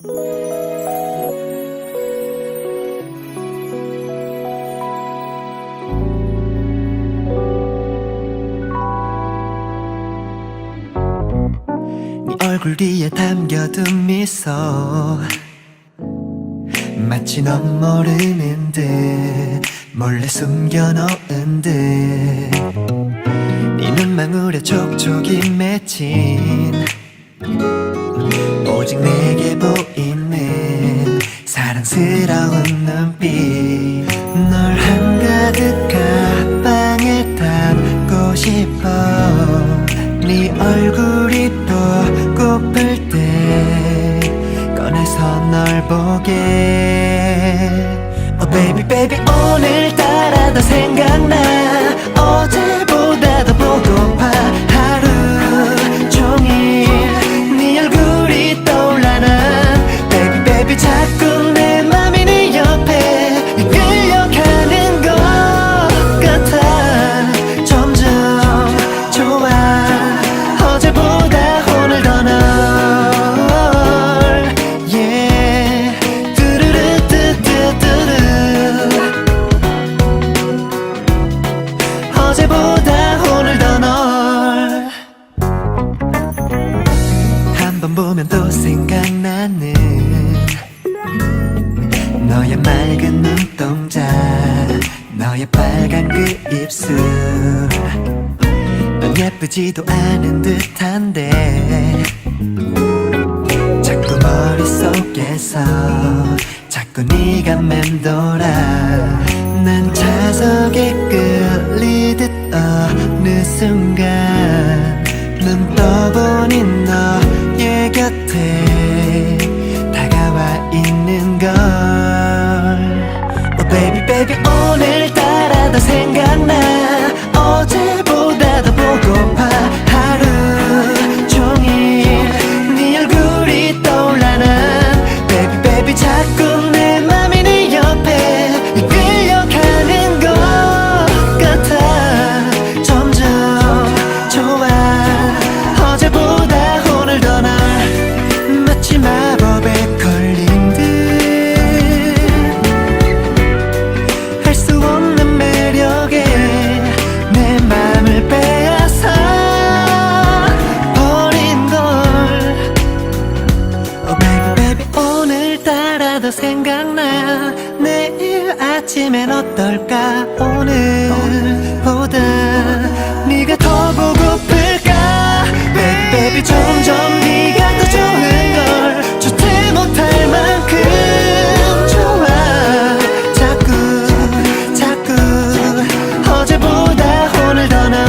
네 얼굴 뒤에 담겨둔 미소. 마치 넌 모르는 듯 몰래 숨겨놓은 듯네 눈망울에 촉촉이 맺힌 오직 내게 보이는 사랑스러운 눈빛. 널 한가득 가방에 담고 싶어. 네 얼굴이 보고플 때 꺼내서 널 보게. Oh baby baby 오늘따라 더 생각나 한번 보면 또 생각나는 너의 맑은 눈동자 너의 빨간 그 입술. 넌 예쁘지도 않은 듯한데 자꾸 머릿속에서 자꾸 네가 맴돌아. 난 자석에 끌리듯 어느 순간 너의 말하다 생각나. 내일 아침엔 어떨까? 오늘보다 네가 더 보고플까? Baby 점점 네가 더 좋은 걸 좋지 못할 만큼 좋아. 자꾸 자꾸 어제보다 오늘 더 나아